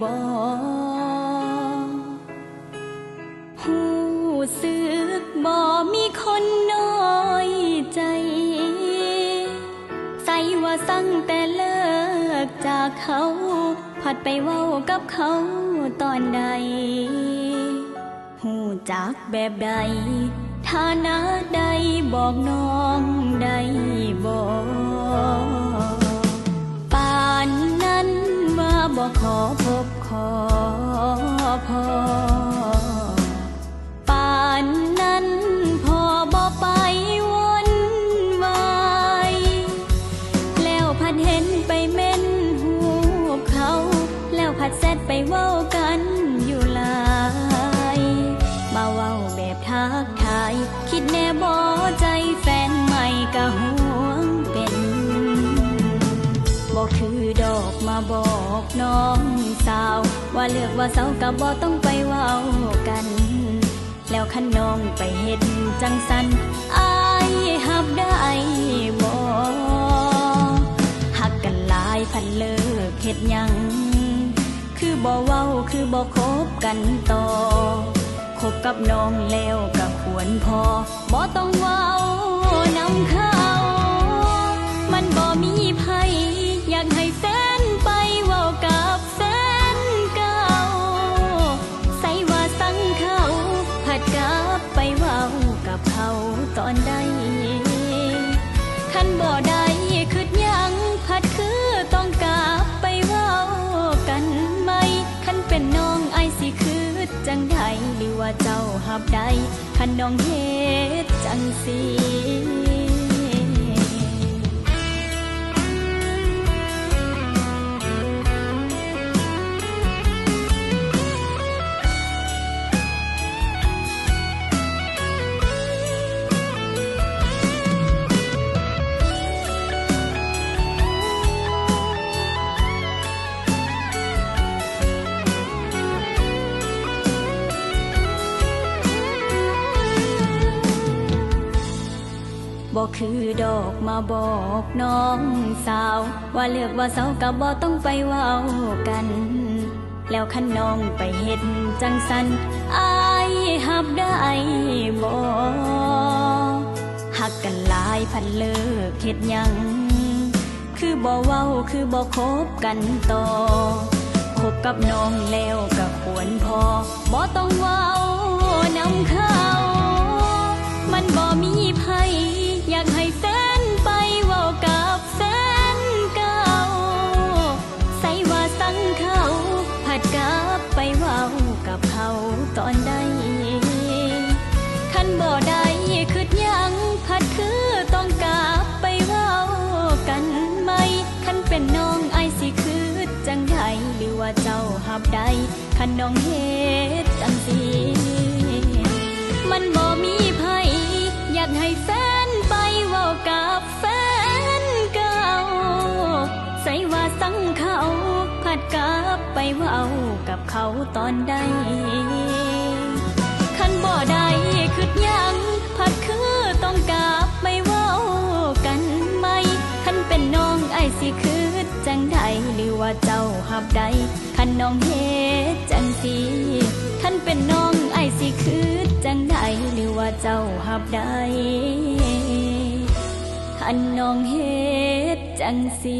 บ่ผู้สึกบ่มีคนน้อยใจ ใส่ว่าสั่งแต่เลิกจากเขา ผัดไปเว้ากับเขาตอนใดหูจากแบบใดฐานะใดบอกน้องใดบอก บอกขอพบขอพอป่านนั้นพอบอไปวนวายแล้วพัดเห็นไปเม่นหูเขา แล้วพัดแซดไปเว้ากันอยู่ลายมาเว้าแบบทักทาย คิดแน่บอใจแฟนใหม่กะหวงเป็นบอกคือ ดอกมาบอกน้องสาว ว่าเลือกว่าเสากับบ่ต้องไปเว้ากัน แล้วขันน้องไปเฮ็ดจังสันอายหับได้บ่หักกันหลายพันเลิกเฮ็ดยัง คือบ่เว้าคือบ่คบกันต่อคบกับน้องแล้วก็ควรพอบ่ต้องเว้านำเขา จ้าหับใดคันน้องเฮ็ดจังสี บอกคือดอกมาบอกน้องสาว ว่าเลือกว่าเสากับบ่ต้องไปเว้ากัน แล้วคันน้องไปเฮ็ดจังสันอายหับได้บ่หักกันหลายพันเลิกเฮ็ดยัง คือบ่เว้าคือบ่คบกันต่อคบกับน้องแล้วก็ควรพอบ่ต้องเว้า งเขา ผัดกลับไปเว้ากับเขาตอนใดคันบ่ได้คืดยังผัดคือต้องกลับไปเว้ากันไหมคันเป็นน้องไอสิคือจังใดหรือว่าเจ้าหับใดคันน้องเฮ็ดจังสิมันบ่มีไผอยากให้แฟนไปเว้ากับแฟนเก่าใส่ว่าสังขาัดกลับไปว้าเอากับเขาตอนใดคันบ่ได้คืดยังผัดคือต้องกลับไปว้ากันไหมคันเป็นน้องไอสิคือจังใดหรือว่าเจ้าหับใดคันน้องเฮ็ดจังสีคันเป็นน้องไอสิคือจังใดหรือว่าเจ้าหับใดคันน้องเฮ็ดจังสี